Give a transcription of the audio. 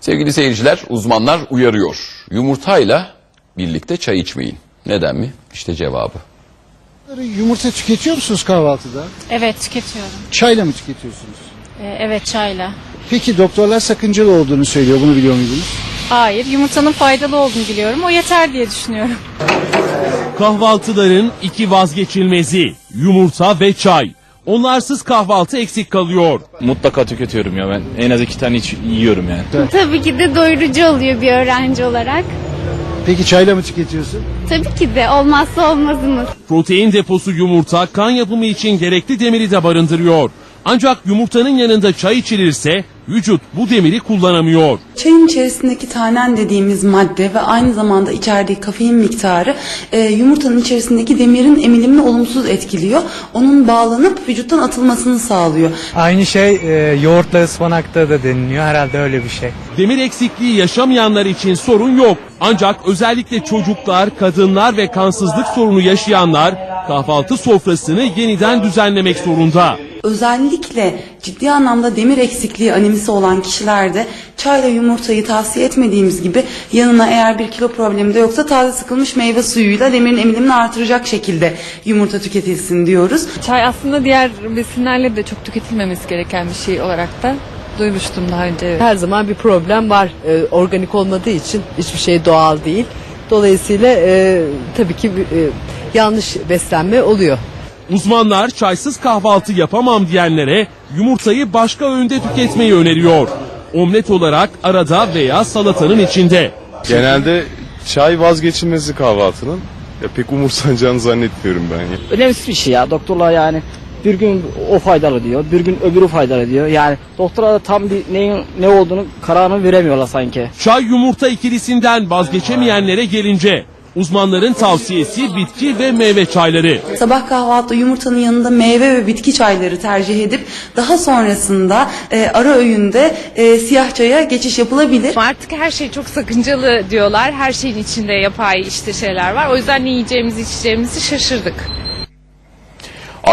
Sevgili seyirciler, uzmanlar uyarıyor. Yumurtayla birlikte çay içmeyin. Neden mi? İşte cevabı. Yumurta tüketiyor musunuz kahvaltıda? Evet tüketiyorum. Çayla mı tüketiyorsunuz? Ee, evet çayla. Peki doktorlar sakıncalı olduğunu söylüyor. Bunu biliyor muydunuz? Hayır yumurtanın faydalı olduğunu biliyorum. O yeter diye düşünüyorum. Kahvaltıların iki vazgeçilmezi yumurta ve çay. Onlarsız kahvaltı eksik kalıyor. Mutlaka tüketiyorum ya ben. En az iki tane iç, yiyorum yani. Tabii ki de doyurucu oluyor bir öğrenci olarak. Peki çayla mı tüketiyorsun? Tabii ki de olmazsa olmazımız. Protein deposu yumurta kan yapımı için gerekli demiri de barındırıyor. Ancak yumurtanın yanında çay içilirse vücut bu demiri kullanamıyor. Çayın içerisindeki tanen dediğimiz madde ve aynı zamanda içerdiği kafein miktarı e, yumurtanın içerisindeki demirin emilimini olumsuz etkiliyor. Onun bağlanıp vücuttan atılmasını sağlıyor. Aynı şey e, yoğurtla ıspanakta da deniliyor. Herhalde öyle bir şey. Demir eksikliği yaşamayanlar için sorun yok. Ancak özellikle çocuklar, kadınlar ve kansızlık sorunu yaşayanlar kahvaltı sofrasını yeniden düzenlemek zorunda. Özellikle ciddi anlamda demir eksikliği anemisi olan kişilerde çayla yumurtayı tavsiye etmediğimiz gibi yanına eğer bir kilo problemi de yoksa taze sıkılmış meyve suyuyla demirin emilimini artıracak şekilde yumurta tüketilsin diyoruz. Çay aslında diğer besinlerle de çok tüketilmemesi gereken bir şey olarak da duymuştum daha önce. evet. Her zaman bir problem var. Ee, organik olmadığı için hiçbir şey doğal değil. Dolayısıyla e, tabii ki e, yanlış beslenme oluyor. Uzmanlar çaysız kahvaltı yapamam diyenlere yumurtayı başka öğünde tüketmeyi öneriyor. Omlet olarak arada veya salatanın içinde. Genelde çay vazgeçilmezi kahvaltının. Ya pek umursanacağını zannetmiyorum ben. ya. Önemsiz bir şey ya. Doktorlar yani bir gün o faydalı diyor, bir gün öbürü faydalı diyor. Yani doktorlar da tam bir neyin ne olduğunu kararını veremiyorlar sanki. Çay yumurta ikilisinden vazgeçemeyenlere gelince uzmanların tavsiyesi bitki ve meyve çayları. Sabah kahvaltıda yumurtanın yanında meyve ve bitki çayları tercih edip daha sonrasında e, ara öğünde e, siyah çaya geçiş yapılabilir. Artık her şey çok sakıncalı diyorlar. Her şeyin içinde yapay işte şeyler var. O yüzden ne yiyeceğimizi içeceğimizi şaşırdık.